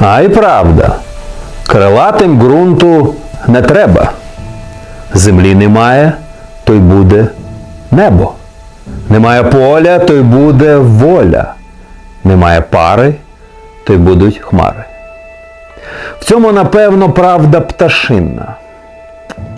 А й правда, крилатим ґрунту не треба. Землі немає, то й буде небо. Немає поля, то й буде воля. Немає пари, то й будуть хмари. В цьому, напевно, правда пташинна.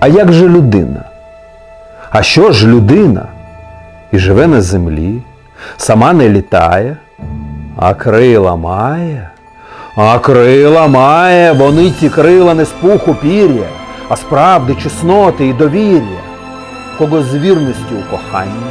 А як же людина? А що ж людина? І живе на землі, сама не літає, а крила має. А крила має, вони ці крила не з пуху пір'я, а з правди, чесноти і довір'я. У кого з вірності у коханні,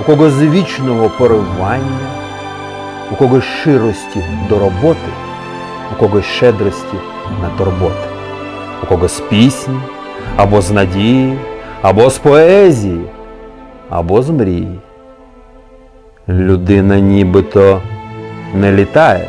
у кого з вічного поривання, у кого з щирості до роботи, у кого з щедрості на турботи, у кого з пісні, або з надії, або з поезії, або з мрії. Людина нібито не літає,